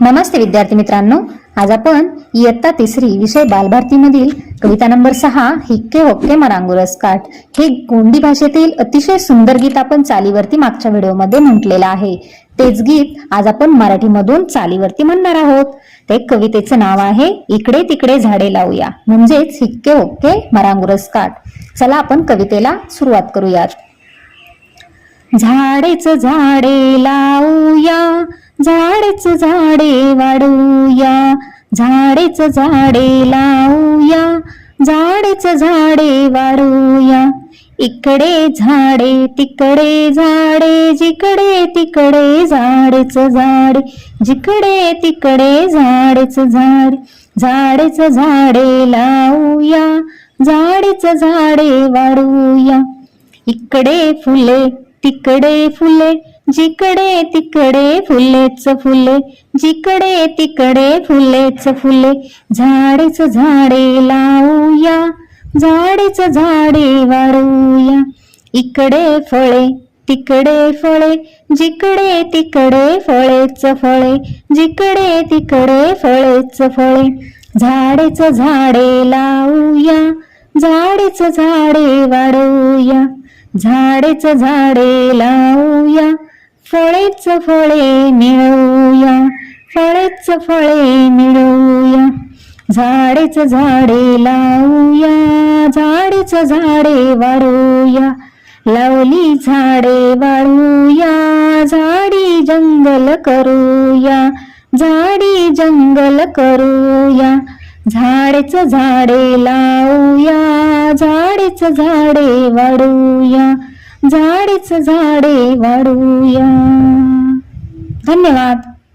नमस्ते विद्यार्थी मित्रांनो. आज आपण इयत्ता तिसरी विषय बालभारतीमधील कविता नंबर सहा हिक्के होक्के मरांगुरस काठ. हे गोंडी भाषेतील अतिशय सुंदर गीत आपण चालीवरती मागच्या व्हिडिओमध्ये म्हटलेलं आहे. तेच गीत आज आपण मराठीमधून चालीवरती म्हणणार आहोत. ते कवितेचं नाव आहे इकडे तिकडे झाडे लावूया. म्हणजेच हिक्के होक्के मरांगुरस काठ. चला आपण कवितेला सुरुवात करूयात. झाडेच झाडे लावूया झाडेच झाडे वाढूया झाडेच झाडे लावूया झाडेच झाडे वाढूया. इकडे झाडे तिकडे झाडे जिकडे तिकडे झाडेच झाडे जिकडे तिकडे झाडेच झाड झाडेच झाडे लावूया झाडेच झाडे वाढूया. इकडे फुले तिकडे फुले जिकडे तिकडे फुलेच फुले जिकडे तिकडे फुलेच फुले झाडेच झाडे लावूया झाडेच झाडे वाढूया. इकडे फळे तिकडे फळे जिकडे तिकडे फळेच फळे जिकडे तिकडे फळेच फळे झाडेच झाडे लावूया झाडेच झाडे वाढवूया झाडेच झाडे लावू फळेच फळे मिळवूया फळेच फळे मिळवूया. झाडेच झाडे लावूया झाडेच झाडे वाढूया. लावली झाडे वाळूया झाडी जंगल करूया झाडी जंगल करूया. झाडेच झाडे लावूया झाडेच झाडे वाढूया झाडेच झाडे वाढू धन्यवाद.